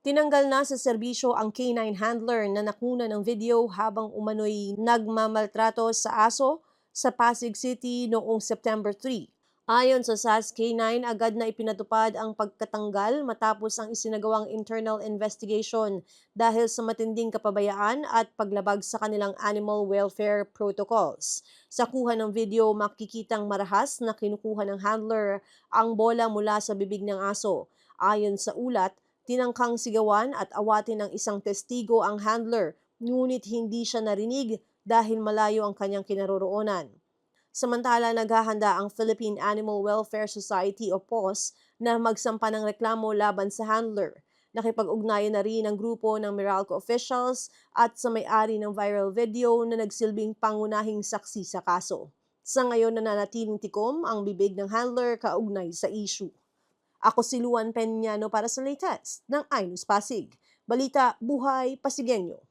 Tinanggal na sa serbisyo ang K9 handler na nakuna ng video habang umano'y nagmamaltrato sa aso sa Pasig City noong September 3. Ayon sa SAS K9, agad na ipinatupad ang pagkatanggal matapos ang isinagawang internal investigation dahil sa matinding kapabayaan at paglabag sa kanilang animal welfare protocols. Sa kuha ng video, makikitang marahas na kinukuha ng handler ang bola mula sa bibig ng aso. Ayon sa ulat, tinangkang sigawan at awatin ng isang testigo ang handler, ngunit hindi siya narinig dahil malayo ang kanyang kinaroroonan. Samantala, naghahanda ang Philippine Animal Welfare Society o POS na magsampa ng reklamo laban sa handler. Nakipag-ugnayan na rin ang grupo ng Meralco officials at sa may-ari ng viral video na nagsilbing pangunahing saksi sa kaso. Sa ngayon nananatiling tikom ang bibig ng handler kaugnay sa issue. Ako si Luan Peñano para sa latest ng iNews Pasig. Balita, buhay, Pasigenyo.